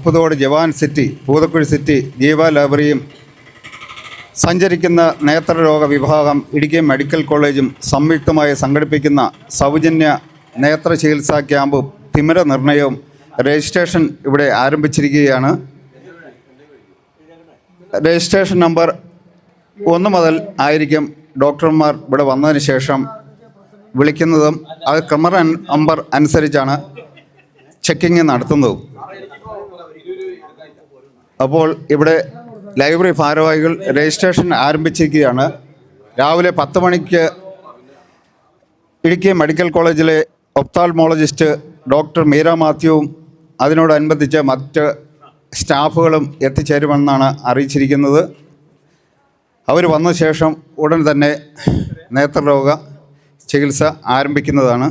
മുപ്പതോട് Jawan city Poothakuzhi city Jeeva ലൈബ്രറിയും സഞ്ചരിക്കുന്ന നേത്രരോഗ വിഭാഗം ഇടുക്കി മെഡിക്കൽ കോളേജും സംയുക്തമായി സംഘടിപ്പിക്കുന്ന സൗജന്യ നേത്ര ചികിത്സാ ക്യാമ്പും തിമിര നിർണയവും രജിസ്ട്രേഷൻ ഇവിടെ ആരംഭിച്ചിരിക്കുകയാണ്. രജിസ്ട്രേഷൻ നമ്പർ ഒന്ന് മുതൽ ആയിരിക്കും ഡോക്ടർമാർ ഇവിടെ വന്നതിന് ശേഷം വിളിക്കുന്നതും അത് ക്രമർ നമ്പർ അനുസരിച്ചാണ് ചെക്കിങ് നടത്തുന്നതും. അപ്പോൾ ഇവിടെ ലൈബ്രറി ഭാരവാഹികൾ രജിസ്ട്രേഷൻ ആരംഭിച്ചിരിക്കുകയാണ്. രാവിലെ പത്ത് മണിക്ക് ഇടുക്കി മെഡിക്കൽ കോളേജിലെ ഒപ്താൽമോളജിസ്റ്റ് ഡോക്ടർ മീര മാത്യുവും അതിനോടനുബന്ധിച്ച് മറ്റ് സ്റ്റാഫുകളും എത്തിച്ചേരുമെന്നാണ് അറിയിച്ചിരിക്കുന്നത്. അവർ വന്ന ശേഷം ഉടൻ തന്നെ നേത്രരോഗ ചികിത്സ ആരംഭിക്കുന്നതാണ്.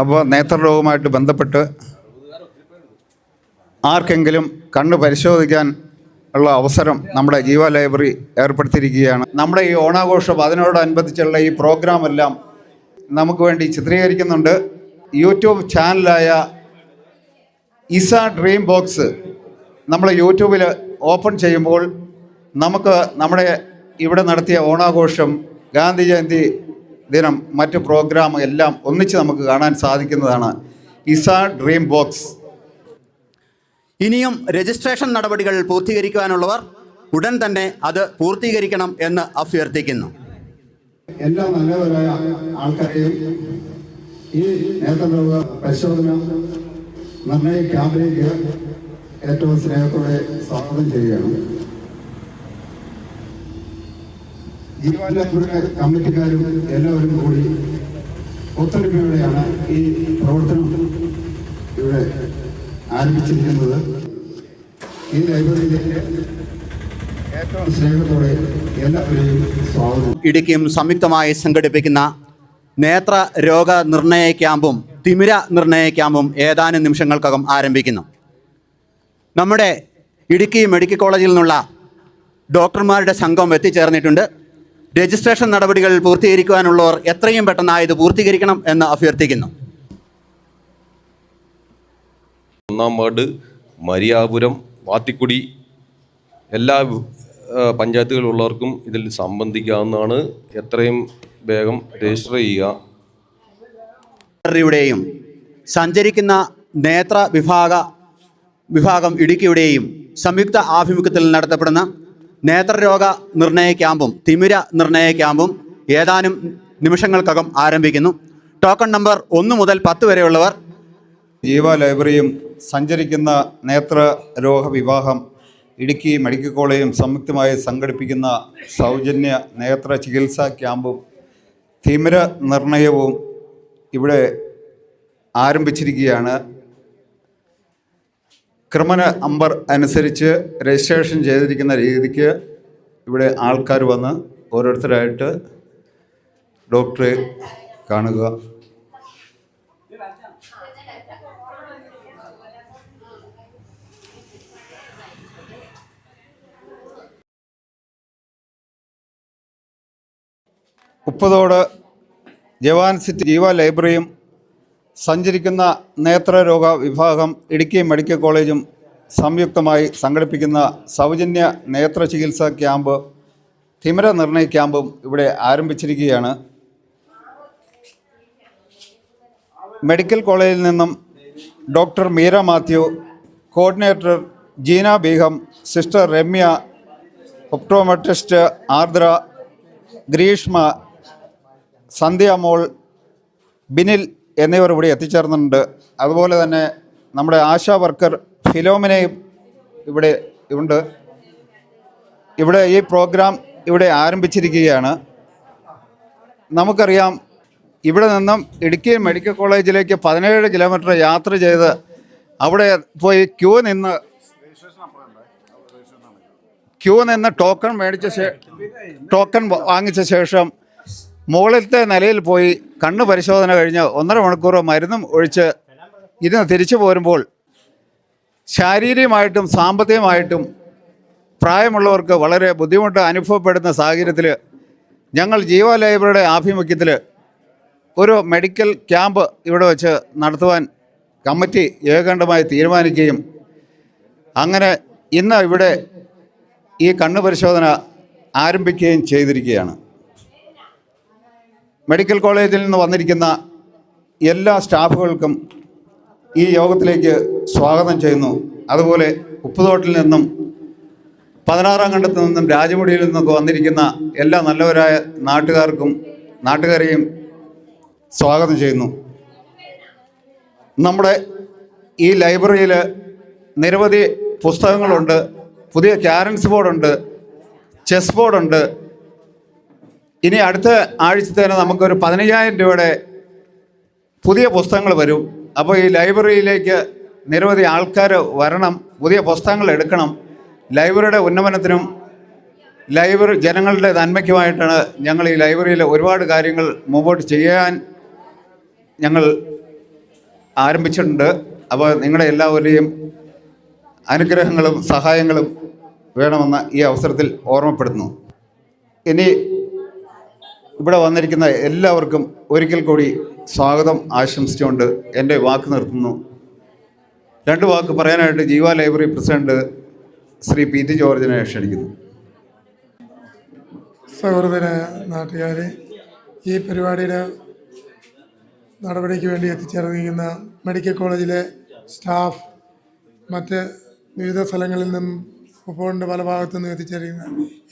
അപ്പോൾ നേത്രരോഗവുമായിട്ട് ബന്ധപ്പെട്ട് ആർക്കെങ്കിലും കണ്ണ് പരിശോധിക്കാൻ ഉള്ള അവസരം നമ്മുടെ ജീവ ലൈബ്രറി ഏർപ്പെടുത്തിയിരിക്കുകയാണ്. നമ്മുടെ ഈ ഓണാഘോഷം അതിനോടനുബന്ധിച്ചുള്ള ഈ പ്രോഗ്രാം എല്ലാം നമുക്ക് വേണ്ടി ചിത്രീകരിക്കുന്നുണ്ട്. യൂട്യൂബ് ചാനലായ ഇസ ഡ്രീം ബോക്സ് നമ്മൾ യൂട്യൂബിൽ ഓപ്പൺ ചെയ്യുമ്പോൾ നമുക്ക് നമ്മുടെ ഇവിടെ നടത്തിയ ഓണാഘോഷം ഗാന്ധി ജയന്തി ദിനം മറ്റ് പ്രോഗ്രാം എല്ലാം ഒന്നിച്ച് നമുക്ക് കാണാൻ സാധിക്കുന്നതാണ്. ഇസ ഡ്രീം ബോക്സ് ഇനിയും രജിസ്ട്രേഷൻ നടപടികൾ പൂർത്തീകരിക്കുവാനുള്ളവർ ഉടൻ തന്നെ അത് പൂർത്തീകരിക്കണം എന്ന് അഭ്യർത്ഥിക്കുന്നു. എല്ലാ നല്ലവരായ ആൾക്കാരെയും ഈ നേത്രരോഗ പരിശോധന നിർണയ ക്യാമ്പിലേക്ക് ഏറ്റവും സ്നേഹത്തോടെ സ്വാഗതം ചെയ്യുകയാണ്. ജീവനക്കാരുടെ കമ്മിറ്റിക്കാരും എല്ലാവരും കൂടി ഒത്തൊരുമയോടെയാണ് ഈ പ്രവർത്തനം ഇവിടെ ആരംഭിച്ചിരിക്കുന്നത്. ഈ ലൈബ്രറിയിലേക്ക് ഏറ്റവും സ്നേഹത്തോടെ എല്ലാവരെയും സ്വാഗതം. ഇടുക്കിയും സംയുക്തമായി സംഘടിപ്പിക്കുന്ന നേത്ര രോഗ നിർണയ ക്യാമ്പും തിമിര നിർണയ ക്യാമ്പും ഏതാനും നിമിഷങ്ങൾക്കകം ആരംഭിക്കുന്നു. നമ്മുടെ ഇടുക്കി മെഡിക്കൽ കോളേജിൽ നിന്നുള്ള ഡോക്ടർമാരുടെ സംഘം എത്തിച്ചേർന്നിട്ടുണ്ട്. രജിസ്ട്രേഷൻ നടപടികൾ പൂർത്തീകരിക്കുവാനുള്ളവർ എത്രയും പെട്ടെന്ന് ഇത് പൂർത്തീകരിക്കണം എന്ന് അഭ്യർത്ഥിക്കുന്നു. ഒന്നാം വാർഡ് മരിയാപുരം വാത്തിക്കുടി എല്ലാ പഞ്ചായത്തുകളുള്ളവർക്കും പഞ്ചായത്തുകളിലുള്ളവർക്കും ഇതിൽ സംബന്ധിക്കാവുന്നതാണ്. എത്രയും വേഗം രജിസ്റ്റർ ചെയ്യുക. യുടെയും സഞ്ചരിക്കുന്ന നേത്ര വിഭാഗ വിഭാഗം ഇടുക്കിയുടെയും സംയുക്ത ആഭിമുഖ്യത്തിൽ നടത്തപ്പെടുന്ന നേത്രരോഗ നിർണയ ക്യാമ്പും തിമിര നിർണയ ക്യാമ്പും ഏതാനും നിമിഷങ്ങൾക്കകം ആരംഭിക്കുന്നു. ടോക്കൺ നമ്പർ ഒന്ന് മുതൽ പത്ത് വരെയുള്ളവർ ജീവ ലൈബ്രറിയും സഞ്ചരിക്കുന്ന നേത്രരോഗ വിവാഹം ഇടുക്കി മെഡിക്കൽ കോളേജും സംയുക്തമായി സംഘടിപ്പിക്കുന്ന സൗജന്യ നേത്ര ചികിത്സാ ക്യാമ്പും തിമിര നിർണയവും ഇവിടെ ആരംഭിച്ചിരിക്കുകയാണ്. ക്രമന അമ്പർ അനുസരിച്ച് രജിസ്ട്രേഷൻ ചെയ്തിരിക്കുന്ന രീതിക്ക് ഇവിടെ ആൾക്കാർ വന്ന് ഓരോരുത്തരായിട്ട് ഡോക്ടറെ കാണുക. മുപ്പതോട് ജവാൻ സിറ്റി ജീവ ലൈബ്രറിയും സഞ്ചരിക്കുന്ന നേത്രരോഗ വിഭാഗം ഇടുക്കി മെഡിക്കൽ കോളേജും സംയുക്തമായി സംഘടിപ്പിക്കുന്ന സൗജന്യ നേത്ര ചികിത്സാ ക്യാമ്പ് തിമിര നിർണയ ക്യാമ്പും ഇവിടെ ആരംഭിച്ചിരിക്കുകയാണ്. മെഡിക്കൽ കോളേജിൽ നിന്നും doctor Meera Mathew coordinator Jeena Beegam sister Ramya optometrist Ardra Greeshma Sandhya Mol Binil എന്നിവർ ഇവിടെ എത്തിച്ചേർന്നിട്ടുണ്ട്. അതുപോലെ തന്നെ നമ്മുടെ ആശാ വർക്കർ ഫിലോമിനയും ഇവിടെ ഉണ്ട്. ഇവിടെ ഈ പ്രോഗ്രാം ഇവിടെ ആരംഭിച്ചിരിക്കുകയാണ്. നമുക്കറിയാം ഇവിടെ നിന്നും ഇടുക്കി മെഡിക്കൽ കോളേജിലേക്ക് പതിനേഴ് കിലോമീറ്റർ യാത്ര ചെയ്ത് അവിടെ പോയി ക്യൂ നിന്ന് ക്യൂ നിന്ന് ടോക്കൺ മേടിച്ച ടോക്കൺ വാങ്ങിച്ച ശേഷം മുകളിലത്തെ നിലയിൽ പോയി കണ്ണ് പരിശോധന കഴിഞ്ഞ് ഒന്നര മണിക്കൂർ മരുന്നും ഒഴിച്ച് ഇരുന്ന് തിരിച്ചു പോരുമ്പോൾ ശാരീരികമായിട്ടും സാമ്പത്തികമായിട്ടും പ്രായമുള്ളവർക്ക് വളരെ ബുദ്ധിമുട്ട് അനുഭവപ്പെടുന്ന സാഹചര്യത്തിൽ ഞങ്ങൾ ജീവ ലൈബ്രറിയുടെ ആഭിമുഖ്യത്തിൽ ഒരു മെഡിക്കൽ ക്യാമ്പ് ഇവിടെ വെച്ച് നടത്തുവാൻ കമ്മിറ്റി ഏകകണ്ഠമായി തീരുമാനിക്കുകയും അങ്ങനെ ഇന്ന് ഇവിടെ ഈ കണ്ണു പരിശോധന ആരംഭിക്കുകയും ചെയ്തിരിക്കുകയാണ്. മെഡിക്കൽ കോളേജിൽ നിന്ന് വന്നിരിക്കുന്ന എല്ലാ സ്റ്റാഫുകൾക്കും ഈ യോഗത്തിലേക്ക് സ്വാഗതം ചെയ്യുന്നു. അതുപോലെ ഉപ്പുതോട്ടിൽ നിന്നും പതിനാറാം കണ്ടത്ത് നിന്നും രാജമുടിയിൽ നിന്നൊക്കെ വന്നിരിക്കുന്ന എല്ലാ നല്ലവരായ നാട്ടുകാർക്കും നാട്ടുകാരെയും സ്വാഗതം ചെയ്യുന്നു. നമ്മുടെ ഈ ലൈബ്രറിയിൽ നിരവധി പുസ്തകങ്ങളുണ്ട് പുതിയ ക്യാരൻസ് ബോർഡുണ്ട് ചെസ് ബോർഡുണ്ട് ഇനി അടുത്ത ആഴ്ചത്തേന് നമുക്കൊരു പതിനയ്യായിരം രൂപയുടെ പുതിയ പുസ്തകങ്ങൾ വരും. അപ്പോൾ ഈ ലൈബ്രറിയിലേക്ക് നിരവധി ആൾക്കാർ വരണം. പുതിയ പുസ്തകങ്ങൾ എടുക്കണം. ലൈബ്രറിയുടെ ഉന്നമനത്തിനും ലൈബ്രറി ജനങ്ങളുടെ നന്മയ്ക്കുമായിട്ടാണ് ഞങ്ങൾ ഈ ലൈബ്രറിയിൽ ഒരുപാട് കാര്യങ്ങൾ മുമ്പോട്ട് ചെയ്യാൻ ഞങ്ങൾ ആരംഭിച്ചിട്ടുണ്ട്. അപ്പോൾ നിങ്ങളുടെ എല്ലാവരുടെയും അനുഗ്രഹങ്ങളും സഹായങ്ങളും വേണമെന്ന് ഈ അവസരത്തിൽ ഓർമ്മപ്പെടുത്തുന്നു. ഇനി ഇവിടെ വന്നിരിക്കുന്ന എല്ലാവർക്കും ഒരിക്കൽ കൂടി സ്വാഗതം ആശംസിച്ചുകൊണ്ട് എന്റെ വാക്ക് നിർത്തുന്നു. രണ്ട് വാക്ക് പറയാനായിട്ട് Jeeva library president Shri P T ജോർജിനെ ക്ഷണിക്കുന്നു. സഹോദര നാട്ടുകാരെ ഈ പരിപാടിയുടെ നടപടിക്ക് വേണ്ടി എത്തിച്ചേർന്നിരിക്കുന്ന മെഡിക്കൽ കോളേജിലെ സ്റ്റാഫ് മറ്റ് വിവിധ സ്ഥലങ്ങളിൽ നിന്നും ഉപ്പോണ്ട് പല ഭാഗത്തു നിന്നും എത്തിച്ചേരുന്ന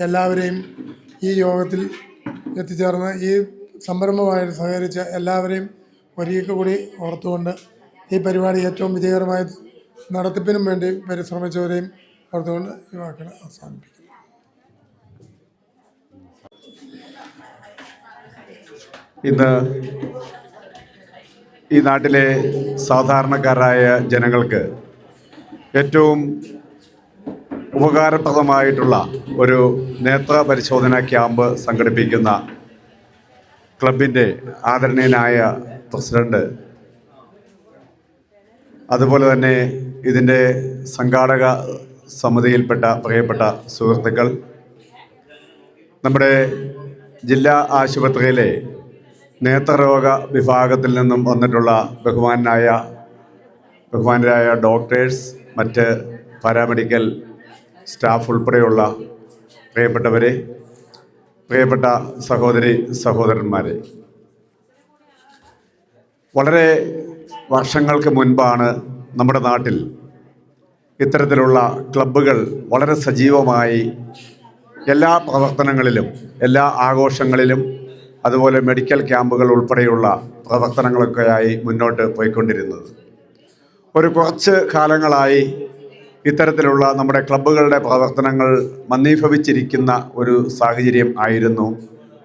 എല്ലാവരെയും ഈ യോഗത്തിൽ എത്തിച്ചേർന്ന് ഈ സംരംഭമായിട്ട് സഹകരിച്ച എല്ലാവരെയും ഒരിക്കൽ കൂടി ഓർത്തുകൊണ്ട് ഈ പരിപാടി ഏറ്റവും വിജയകരമായി നടത്തിപ്പിനും വേണ്ടി പരിശ്രമിച്ചവരെയും ഓർത്തുകൊണ്ട് ഈ വാക്കുകൾ അവസാനിപ്പിക്കുന്നു. ഇന്ന് ഈ നാട്ടിലെ സാധാരണക്കാരായ ജനങ്ങൾക്ക് ഏറ്റവും ഉപകാരപ്രദമായിട്ടുള്ള ഒരു നേത്ര പരിശോധന ക്യാമ്പ് സംഘടിപ്പിക്കുന്ന ക്ലബിന്റെ ആദരണീയനായ പ്രസിഡന്റ്. അതുപോലെ തന്നെ ഇതിന്റെ സംഘാടക സമിതിയിൽപ്പെട്ട പ്രിയപ്പെട്ട സുഹൃത്തുക്കൾ. നമ്മുടെ ജില്ലാ ആശുപത്രിയിലെ നേത്രരോഗ വിഭാഗത്തിൽ നിന്നും വന്നിട്ടുള്ള ബഹുമാനായ ബഹുമാനരായ ഡോക്ടേഴ്സ് മറ്റ് പാരാമെഡിക്കൽ സ്റ്റാഫ് ഉൾപ്പെടെയുള്ള പ്രിയപ്പെട്ടവരെ പ്രിയപ്പെട്ട സഹോദരി സഹോദരന്മാരെ വളരെ വർഷങ്ങൾക്ക് മുൻപാണ് നമ്മുടെ നാട്ടിൽ ഇത്തരത്തിലുള്ള ക്ലബ്ബുകൾ വളരെ സജീവമായി എല്ലാ പ്രവർത്തനങ്ങളിലും എല്ലാ ആഘോഷങ്ങളിലും അതുപോലെ മെഡിക്കൽ ക്യാമ്പുകൾ ഉൾപ്പെടെയുള്ള പ്രവർത്തനങ്ങളൊക്കെയായി മുന്നോട്ട് പോയിക്കൊണ്ടിരുന്നത്. ഒരു കുറച്ച് കാലങ്ങളായി ഇത്തരത്തിലുള്ള നമ്മുടെ ക്ലബ്ബുകളുടെ പ്രവർത്തനങ്ങൾ മന്ദീഭവിച്ചിരിക്കുന്ന ഒരു സാഹചര്യം ആയിരുന്നു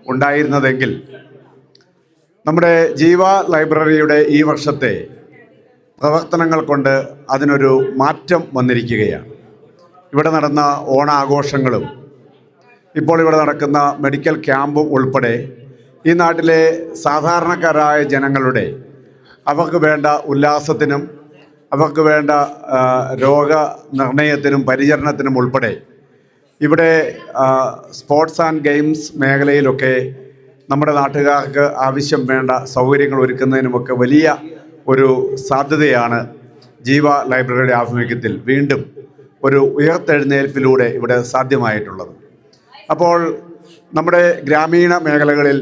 ഉണ്ടായിരുന്നതെങ്കിൽ നമ്മുടെ ജീവ ലൈബ്രറിയുടെ ഈ വർഷത്തെ പ്രവർത്തനങ്ങൾ കൊണ്ട് അതിനൊരു മാറ്റം വന്നിരിക്കുകയാണ്. ഇവിടെ നടന്ന ഓണാഘോഷങ്ങളും ഇപ്പോൾ ഇവിടെ നടക്കുന്ന മെഡിക്കൽ ക്യാമ്പും ഉൾപ്പെടെ ഈ നാട്ടിലെ സാധാരണക്കാരായ ജനങ്ങളുടെ അവർക്ക് വേണ്ട ഉല്ലാസത്തിനും അവർക്ക് വേണ്ട രോഗ നിർണയത്തിനും പരിചരണത്തിനും ഉൾപ്പെടെ ഇവിടെ സ്പോർട്സ് ആൻഡ് ഗെയിംസ് മേഖലയിലൊക്കെ നമ്മുടെ നാട്ടുകാർക്ക് ആവശ്യം വേണ്ട സൗകര്യങ്ങൾ ഒരുക്കുന്നതിനുമൊക്കെ വലിയ ഒരു സാധ്യതയാണ് ജീവ ലൈബ്രറിയുടെ ആഭിമുഖ്യത്തിൽ വീണ്ടും ഒരു ഉയർത്തെഴുന്നേൽപ്പിലൂടെ ഇവിടെ സാധ്യമായിട്ടുള്ളത്. അപ്പോൾ നമ്മുടെ ഗ്രാമീണ മേഖലകളിൽ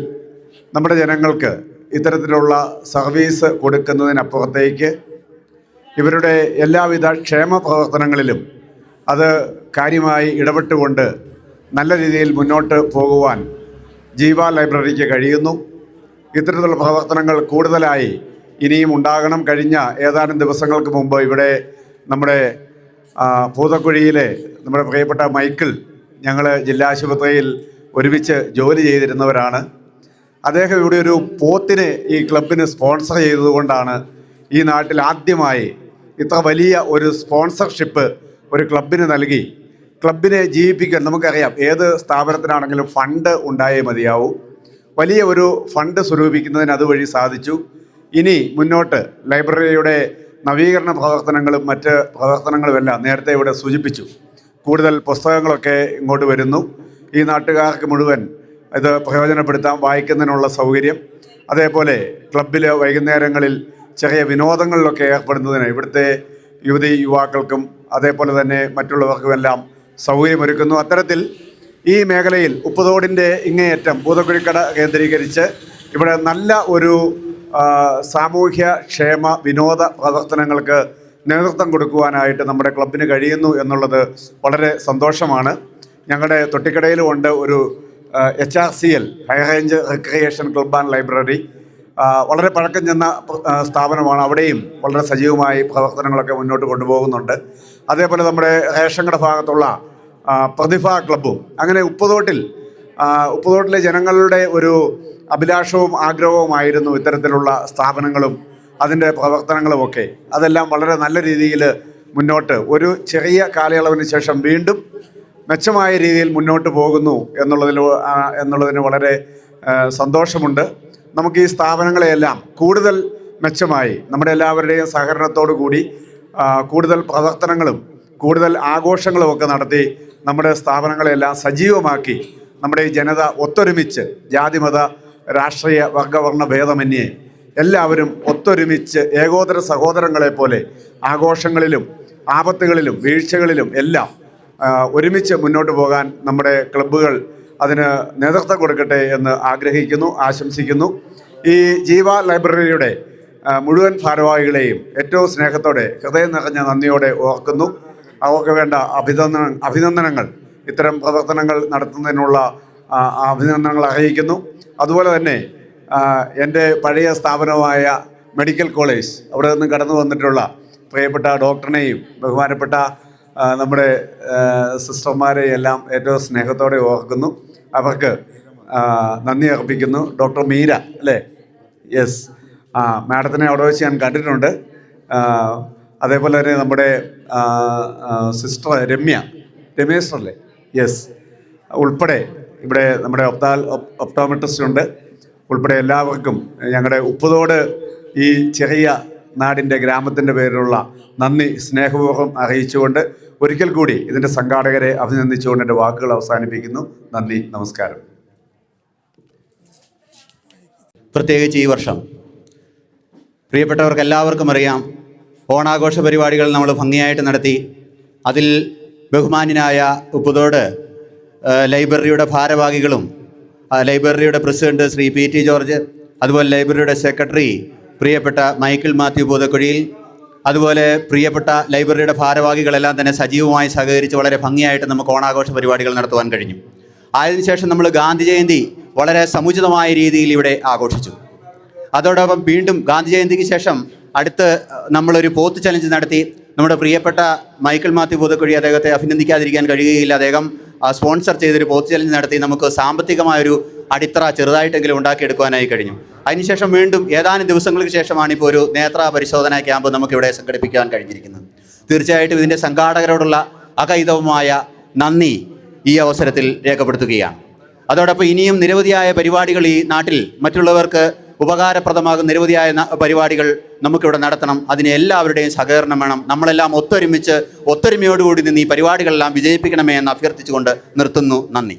നമ്മുടെ ജനങ്ങൾക്ക് ഇത്തരത്തിലുള്ള സർവീസ് കൊടുക്കുന്നതിനപ്പുറത്തേക്ക് ഇവരുടെ എല്ലാവിധ ക്ഷേമ പ്രവർത്തനങ്ങളിലും അത് കാര്യമായി ഇടപെട്ടുകൊണ്ട് നല്ല രീതിയിൽ മുന്നോട്ട് പോകുവാൻ ജീവ ലൈബ്രറിക്ക് കഴിയുന്നു. ഇത്തരത്തിലുള്ള പ്രവർത്തനങ്ങൾ കൂടുതലായി ഇനിയും ഉണ്ടാകണം. കഴിഞ്ഞ ഏതാനും ദിവസങ്ങൾക്ക് മുമ്പ് ഇവിടെ നമ്മുടെ പൂതക്കുഴിയിലെ നമ്മുടെ പ്രിയപ്പെട്ട മൈക്കിൾ ഞങ്ങൾ ജില്ലാ ആശുപത്രിയിൽ ഒരുമിച്ച് ജോലി ചെയ്തിരുന്നവരാണ്. അദ്ദേഹം ഇവിടെ ഒരു പോത്തിനെ ഈ ക്ലബിന് സ്പോൺസർ ചെയ്തതുകൊണ്ടാണ് ഈ നാട്ടിൽ ആദ്യമായി ഇത്ര വലിയ ഒരു സ്പോൺസർഷിപ്പ് ഒരു ക്ലബിന് നൽകി. ക്ലബിനെ ജീവിപ്പിക്കാൻ നമുക്കറിയാം ഏത് സ്ഥാപനത്തിനാണെങ്കിലും ഫണ്ട് ഉണ്ടായേ മതിയാവൂ. വലിയ ഒരു ഫണ്ട് സ്വരൂപിക്കുന്നതിന് അതുവഴി സാധിച്ചു. ഇനി മുന്നോട്ട് ലൈബ്രറിയുടെ നവീകരണ പ്രവർത്തനങ്ങളും മറ്റ് പ്രവർത്തനങ്ങളുമെല്ലാം നേരത്തെ ഇവിടെ സൂചിപ്പിച്ചു. കൂടുതൽ പുസ്തകങ്ങളൊക്കെ ഇങ്ങോട്ട് വരുന്നു. ഈ നാട്ടുകാർക്ക് മുഴുവൻ ഇത് പ്രയോജനപ്പെടുത്താം വായിക്കുന്നതിനുള്ള സൗകര്യം. അതേപോലെ ക്ലബിൽ വൈകുന്നേരങ്ങളിൽ ചെറിയ വിനോദങ്ങളിലൊക്കെ ഏർപ്പെടുന്നതിന് ഇവിടുത്തെ യുവതി യുവാക്കൾക്കും അതേപോലെ തന്നെ മറ്റുള്ളവർക്കുമെല്ലാം സൗകര്യമൊരുക്കുന്നു. അത്തരത്തിൽ ഈ മേഖലയിൽ ഉപ്പുതോടിന്റെ ഇങ്ങേയറ്റം ഭൂതക്കുഴിക്കട കേന്ദ്രീകരിച്ച് ഇവിടെ നല്ല ഒരു സാമൂഹ്യ ക്ഷേമ വിനോദ പ്രവർത്തനങ്ങൾക്ക് നേതൃത്വം കൊടുക്കുവാനായിട്ട് നമ്മുടെ ക്ലബിന് കഴിയുന്നു എന്നുള്ളത് വളരെ സന്തോഷമാണ്. ഞങ്ങളുടെ തൊട്ടിക്കടയിലുമുണ്ട് ഒരു H R C L high range recreation club and library. വളരെ പഴക്കം ചെന്ന സ്ഥാപനമാണ് അവിടെയും വളരെ സജീവമായി പ്രവർത്തനങ്ങളൊക്കെ മുന്നോട്ട് കൊണ്ടുപോകുന്നുണ്ട്. അതേപോലെ നമ്മുടെ റേഷങ്ങളുടെ ഭാഗത്തുള്ള പ്രതിഭ ക്ലബ്ബും അങ്ങനെ ഉപ്പുതോട്ടിൽ ഉപ്പുതോട്ടിലെ ജനങ്ങളുടെ ഒരു അഭിലാഷവും ആഗ്രഹവുമായിരുന്നു ഇത്തരത്തിലുള്ള സ്ഥാപനങ്ങളും അതിന്റെ പ്രവർത്തനങ്ങളുമൊക്കെ അതെല്ലാം വളരെ നല്ല രീതിയിൽ മുന്നോട്ട് ഒരു ചെറിയ കാലയളവിന് ശേഷം വീണ്ടും മെച്ചമായ രീതിയിൽ മുന്നോട്ട് പോകുന്നു എന്നുള്ളതിൽ എന്നുള്ളതിന് വളരെ സന്തോഷമുണ്ട്. നമുക്ക് ഈ സ്ഥാപനങ്ങളെയെല്ലാം കൂടുതൽ മെച്ചമായി നമ്മുടെ എല്ലാവരുടെയും സഹകരണത്തോടു കൂടി കൂടുതൽ പ്രവർത്തനങ്ങളും കൂടുതൽ ആഘോഷങ്ങളും ഒക്കെ നടത്തി നമ്മുടെ സ്ഥാപനങ്ങളെല്ലാം സജീവമാക്കി നമ്മുടെ ഈ ജനത ഒത്തൊരുമിച്ച് ജാതിമത രാഷ്ട്രീയ വർഗവർണ ഭേദമന്യേ എല്ലാവരും ഒത്തൊരുമിച്ച് ഏകോദര സഹോദരങ്ങളെ പോലെ ആഘോഷങ്ങളിലും ആപത്തുകളിലും വീഴ്ചകളിലും എല്ലാം ഒരുമിച്ച് മുന്നോട്ട് പോകാൻ നമ്മുടെ ക്ലബ്ബുകൾ അതിന് നേതൃത്വം കൊടുക്കട്ടെ എന്ന് ആഗ്രഹിക്കുന്നു ആശംസിക്കുന്നു. ഈ ജീവ ലൈബ്രറിയുടെ മുഴുവൻ ഭാരവാഹികളെയും ഏറ്റവും സ്നേഹത്തോടെ ഹൃദയം നിറഞ്ഞ നന്ദിയോടെ ഓർക്കുന്നു. അവർക്ക് വേണ്ട അഭിനന്ദന അഭിനന്ദനങ്ങൾ ഇത്തരം പ്രവർത്തനങ്ങൾ നടത്തുന്നതിനുള്ള അഭിനന്ദനങ്ങൾ അറിയിക്കുന്നു. അതുപോലെ തന്നെ എന്റെ പഴയ സ്ഥാപനമായ മെഡിക്കൽ കോളേജ് അവിടെ നിന്ന് കടന്നു വന്നിട്ടുള്ള പ്രിയപ്പെട്ട ഡോക്ടറിനെയും ബഹുമാനപ്പെട്ട നമ്മുടെ സിസ്റ്റർമാരെയെല്ലാം ഏറ്റവും സ്നേഹത്തോടെ ഓർക്കുന്നു. അവർക്ക് നന്ദി അർപ്പിക്കുന്നു. ഡോക്ടർ മീര അല്ലേ? യെസ് ആ മാഡത്തിനെ അവിടെ വെച്ച് ഞാൻ കണ്ടിട്ടുണ്ട്. അതേപോലെ തന്നെ നമ്മുടെ സിസ്റ്റർ രമ്യ രമ്യ അല്ലേ യെസ് ഉൾപ്പെടെ ഇവിടെ നമ്മുടെ ഒപ്താൽ ഒപ്റ്റോമെട്രിസ്റ്റ് ഉണ്ട് ഉൾപ്പെടെ എല്ലാവർക്കും ഞങ്ങളുടെ ഉപ്പുതോട് ഈ ചെറിയ നാടിന്റെ ഗ്രാമത്തിന്റെ പേരിലുള്ള നന്ദി സ്നേഹപൂർവം അറിയിച്ചുകൊണ്ട് ഒരിക്കൽ കൂടി ഇതിന്റെ സംഘാടകരെ അഭിനന്ദിച്ചുകൊണ്ട് എന്റെ വാക്കുകൾ അവസാനിപ്പിക്കുന്നു. നന്ദി നമസ്കാരം. പ്രത്യേകിച്ച് ഈ വർഷം പ്രിയപ്പെട്ടവർക്ക് എല്ലാവർക്കും അറിയാം ഓണാഘോഷ പരിപാടികൾ നമ്മൾ ഭംഗിയായിട്ട് നടത്തി. അതിൽ ബഹുമാന്യനായ ഉപ്പുതോട് ലൈബ്രറിയുടെ ഭാരവാഹികളും ലൈബ്രറിയുടെ president Shri P T George അതുപോലെ ലൈബ്രറിയുടെ സെക്രട്ടറി പ്രിയപ്പെട്ട മൈക്കിൾ മാത്യു പൂതക്കുഴിയിൽ അതുപോലെ പ്രിയപ്പെട്ട ലൈബ്രറിയുടെ ഭാരവാഹികളെല്ലാം തന്നെ സജീവമായി സഹകരിച്ച് വളരെ ഭംഗിയായിട്ട് നമുക്ക് ഓണാഘോഷ പരിപാടികൾ നടത്തുവാൻ കഴിഞ്ഞു. അതിനുശേഷം നമ്മൾ ഗാന്ധി ജയന്തി വളരെ സമുചിതമായ രീതിയിൽ ഇവിടെ ആഘോഷിച്ചു. അതോടൊപ്പം വീണ്ടും ഗാന്ധി ജയന്തിക്ക് ശേഷം അടുത്ത് നമ്മളൊരു പോത്ത് ചലഞ്ച് നടത്തി. നമ്മുടെ പ്രിയപ്പെട്ട മൈക്കിൾ മാത്യു പൂതക്കുഴി അദ്ദേഹത്തെ അഭിനന്ദിക്കാതിരിക്കാൻ കഴിയുകയില്ല. അദ്ദേഹം സ്പോൺസർ ചെയ്തൊരു പോത്ത് ചലഞ്ച് നടത്തി നമുക്ക് സാമ്പത്തികമായൊരു അടിത്തറ ചെറുതായിട്ടെങ്കിലും ഉണ്ടാക്കിയെടുക്കുവാനായി കഴിഞ്ഞു. അതിനുശേഷം വീണ്ടും ഏതാനും ദിവസങ്ങൾക്ക് ശേഷമാണ് ഇപ്പോൾ ഒരു നേത്ര പരിശോധന ക്യാമ്പ് നമുക്കിവിടെ സംഘടിപ്പിക്കാൻ കഴിഞ്ഞിരിക്കുന്നത്. തീർച്ചയായിട്ടും ഇതിന്റെ സംഘാടകരോടുള്ള അകൈതവുമായ നന്ദി ഈ അവസരത്തിൽ രേഖപ്പെടുത്തുകയാണ്. അതോടൊപ്പം ഇനിയും നിരവധിയായ പരിപാടികൾ ഈ നാട്ടിൽ മറ്റുള്ളവർക്ക് ഉപകാരപ്രദമാകുന്ന നിരവധിയായ പരിപാടികൾ നമുക്കിവിടെ നടത്തണം. അതിന് എല്ലാവരുടെയും സഹകരണം വേണം. നമ്മളെല്ലാം ഒത്തൊരുമിച്ച് ഒത്തൊരുമയോടുകൂടി നിന്ന് ഈ പരിപാടികളെല്ലാം വിജയിപ്പിക്കണമേ എന്ന് അഭ്യർത്ഥിച്ചുകൊണ്ട് നിർത്തുന്നു. നന്ദി.